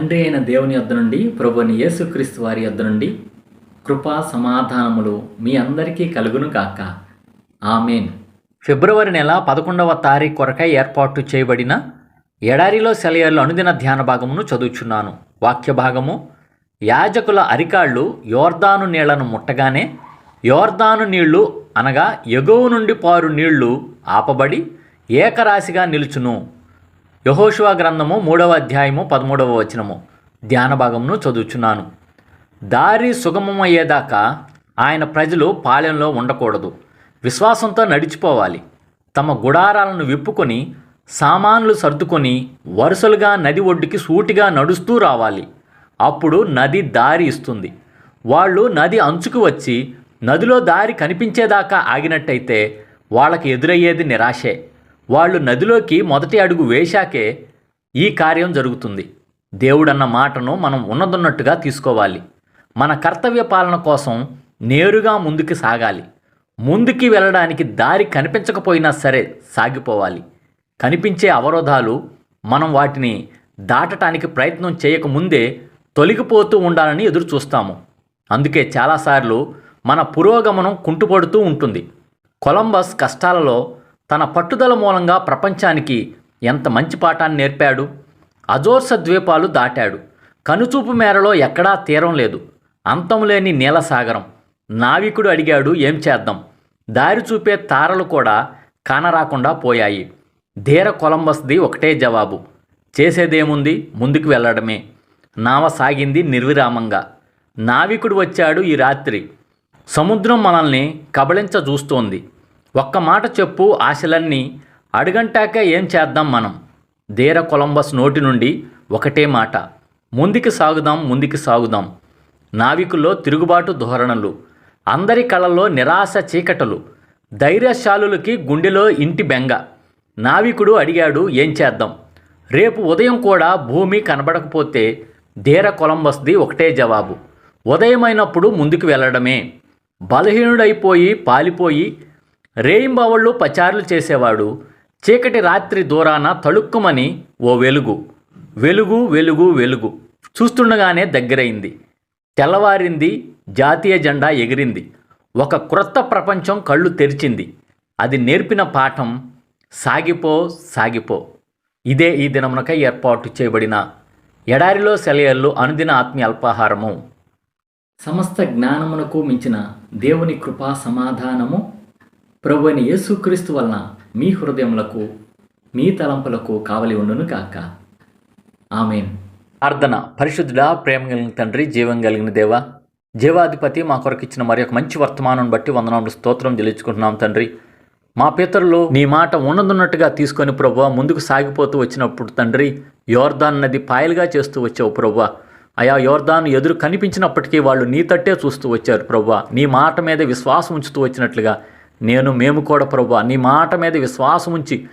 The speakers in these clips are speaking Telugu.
తండ్రి అయిన దేవుని యొద్ద నుండి ప్రభుని యేసుక్రీస్తు వారి యొద్ద నుండి కృపా సమాధానములు మీ అందరికీ కలుగును కాక ఆమెన్. ఫిబ్రవరి నెల పదకొండవ తారీఖు కొరకై ఏర్పాటు చేయబడిన ఎడారిలో సెలయర్లు అనుదిన ధ్యాన భాగమును చదువుచున్నాను. వాక్య భాగము యాజకుల అరికాళ్ళు యోర్దాను నీళ్ళను ముట్టగానే యోర్దాను నీళ్ళు అనగా ఎగువ నుండి పారు నీళ్ళు ఆపబడి ఏకరాశిగా నిలుచును. యహోశువ గ్రంథము మూడవ అధ్యాయము పదమూడవ వచనము. ధ్యాన భాగమును చదువుచున్నాను. దారి సుగమమయ్యేదాకా ఆయన ప్రజలు పాలెంలో ఉండకూడదు. విశ్వాసంతో నడిచిపోవాలి. తమ గుడారాలను విప్పుకొని సామాన్లు సర్దుకొని వరుసలుగా నది ఒడ్డుకి సూటిగా నడుస్తూ రావాలి. అప్పుడు నది దారి ఇస్తుంది. వాళ్ళు నది అంచుకు వచ్చి నదిలో దారి కనిపించేదాకా ఆగినట్టయితే వాళ్ళకి ఎదురయ్యేది నిరాశే. వాళ్ళు నదిలోకి మొదటి అడుగు వేశాకే ఈ కార్యం జరుగుతుంది. దేవుడన్న మాటను మనం ఉన్నదున్నట్టుగా తీసుకోవాలి. మన కర్తవ్య పాలన కోసం నేరుగా ముందుకు సాగాలి. ముందుకి వెళ్ళడానికి దారి కనిపించకపోయినా సరే సాగిపోవాలి. కనిపించే అవరోధాలు మనం వాటిని దాటటానికి ప్రయత్నం చేయకముందే తొలగిపోతూ ఉండాలని ఎదురు చూస్తాము. అందుకే చాలాసార్లు మన పురోగమనం కుంటుపడుతూ ఉంటుంది. కొలంబస్ కష్టాలలో తన పట్టుదల మూలంగా ప్రపంచానికి ఎంత మంచి పాఠాన్ని నేర్పాడు? అజోర్స ద్వీపాలు దాటాడు. కనుచూపు మేరలో ఎక్కడా తీరం లేదు. అంతం లేని నీలసాగరం నావికుడు అడిగాడు ఏం చేద్దాం దారి చూపే తారలు కూడా కానరాకుండా పోయాయి. ధీర కొలంబస్ది ఒకటే జవాబు. చేసేదేముంది? ముందుకు వెళ్ళడమే. నావ సాగింది నిర్విరామంగా. నావికుడు వచ్చాడు ఈ రాత్రి. సముద్రం మనల్ని కబళించ చూస్తోంది. ఒక్క మాట చెప్పు ఆశలన్నీ. అడుగంటాక ఏం చేద్దాం మనం? ధీర కొలంబస్ నోటి నుండి ఒకటే మాట. ముందుకు సాగుదాం ముందుకు సాగుదాం. నావికుల్లో తిరుగుబాటు ధోరణులు. అందరి కళల్లో నిరాశ చీకటలు. ధైర్యశాలులకి గుండెలో ఇంటి బెంగ. నావికుడు అడిగాడు ఏం చేద్దాం? రేపు ఉదయం కూడా భూమి కనబడకపోతే ధీర కొలంబస్ది ఒకటే జవాబు. ఉదయమైనప్పుడు ముందుకు వెళ్ళడమే. బలహీనుడైపోయి పాలిపోయి రేయింబవళ్ళు పచారులు చేసేవాడు. చీకటి రాత్రి దూరాన తళుక్కుమని ఓ వెలుగు. వెలుగు వెలుగు వెలుగు. చూస్తుండగానే దగ్గరైంది. తెల్లవారింది జాతీయ జెండా ఎగిరింది. ఒక క్రొత్త ప్రపంచం కళ్ళు తెరిచింది. అది నేర్పిన పాఠం సాగిపో సాగిపో. ఇదే ఈ దినమునకై ఏర్పాటు చేయబడిన ఎడారిలో సెలయల్లు అనుదిన ఆత్మీయ అల్పాహారము. సమస్త జ్ఞానమునకు మించిన దేవుని కృపా సమాధానము ప్రభుని యేసుక్రీస్తు వలన మీ హృదయములకు మీ తలంపులకు కావలి ఉండును కాక ఆమెన్. ప్రార్థన పరిశుద్ధుడా ప్రేమ కలిగిన తండ్రి జీవం కలిగిన దేవ జీవాధిపతి మా కొరకు ఇచ్చిన మరి ఒక మంచి వర్తమానం బట్టి వందనాలు స్తోత్రం చెల్లించుకుంటున్నాం తండ్రి. మా పితరులు నీ మాట ఉన్నదున్నట్టుగా తీసుకొని ప్రభు ముందుకు సాగిపోతూ వచ్చినప్పుడు తండ్రి యోర్దాన్ నది పాయలుగా చేస్తూ వచ్చావు ప్రభు. అయా యోర్దాన్ ఎదురు కనిపించినప్పటికీ వాళ్ళు నీ తట్టే చూస్తూ వచ్చారు ప్రభు. నీ మాట మీద విశ్వాసం ఉంచుతూ వచ్చినట్లుగా నేను మేము కూడా ప్రభు నీ మాట మీద విశ్వాసం ఉంచి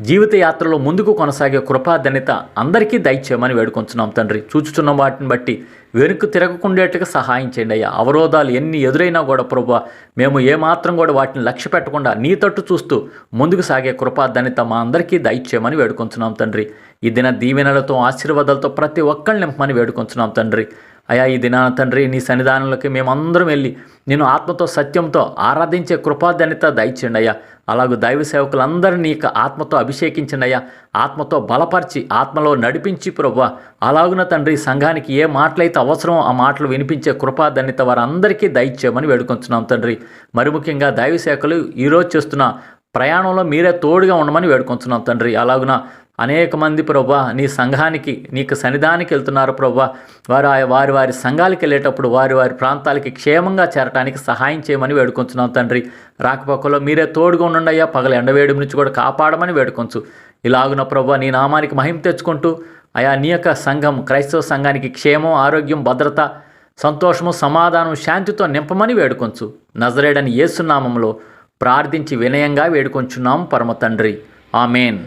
జీవిత యాత్రలో ముందుకు కొనసాగే కృపాధన్యత అందరికీ దయచేయమని వేడుకొంచున్నాం తండ్రి. చూచుచున్న వాటిని బట్టి వెనుక తిరగకుండేట్టుగా సహాయం చేయండి అయ్యా. అవరోధాలు ఎన్ని ఎదురైనా కూడా ప్రభు మేము ఏమాత్రం కూడా వాటిని లక్ష్య పెట్టకుండా నీ తట్టు చూస్తూ ముందుకు సాగే కృపాధనిత మా అందరికీ దయచేయమని వేడుకొంచున్నాం తండ్రి. ఈ దిన దీవెనలతో ఆశీర్వాదాలతో ప్రతి ఒక్కరిని నింపమని వేడుకొంచున్నాం తండ్రి. అయా ఈ దినాన తండ్రి నీ సన్నిధానంలోకి మేమందరం వెళ్ళి నేను ఆత్మతో సత్యంతో ఆరాధించే కృపాధన్యత దయచండి అయ్యా. అలాగే దైవ సేవకులందరినీ ఇక ఆత్మతో అభిషేకించండి అయ్యా. ఆత్మతో బలపరిచి ఆత్మలో నడిపించి ప్రభు అలాగున తండ్రి సంఘానికి ఏ మాటలైతే అవసరమో ఆ మాటలు వినిపించే కృపాధన్యత వారందరికీ దయచేయమని వేడుకొంచున్నాం తండ్రి. మరి ముఖ్యంగా దైవ శాఖలు ఈరోజు చేస్తున్న ప్రయాణంలో మీరే తోడుగా ఉండమని వేడుకొంచున్నాం తండ్రి. అలాగున అనేక మంది ప్రభా నీ సంఘానికి నీకు సన్నిధానికి వెళ్తున్నారు ప్రభా. వారు ఆ- వారి వారి సంఘాలకు వెళ్ళేటప్పుడు వారి వారి ప్రాంతాలకి క్షేమంగా చేరటానికి సహాయం చేయమని వేడుకొంచున్నాం తండ్రి. రాకపోకలో మీరే తోడుగా ఉండండి అయ్యా. పగల ఎండవేడి నుంచి కూడా కాపాడమని వేడుకొంచు. ఇలాగున ప్రభా నీ నామానికి మహిమ తెచ్చుకుంటూ ఆయా నీ యొక్క సంఘం క్రైస్తవ సంఘానికి క్షేమం ఆరోగ్యం భద్రత సంతోషము సమాధానం శాంతితో నింపమని వేడుకొంచు. నజరేడని యేసునామంలో ప్రార్థించి వినయంగా వేడుకొంచున్నాం పరమ తండ్రి. ఆమెన్.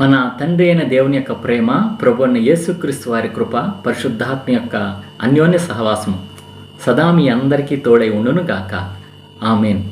మన తండ్రి అయిన దేవుని యొక్క ప్రేమ ప్రభు అయిన యేసుక్రీస్తు వారి కృప పరిశుద్ధాత్మ యొక్క అన్యోన్య సహవాసం సదా మీ అందరికీ తోడై ఉండును గాక ఆమెన్.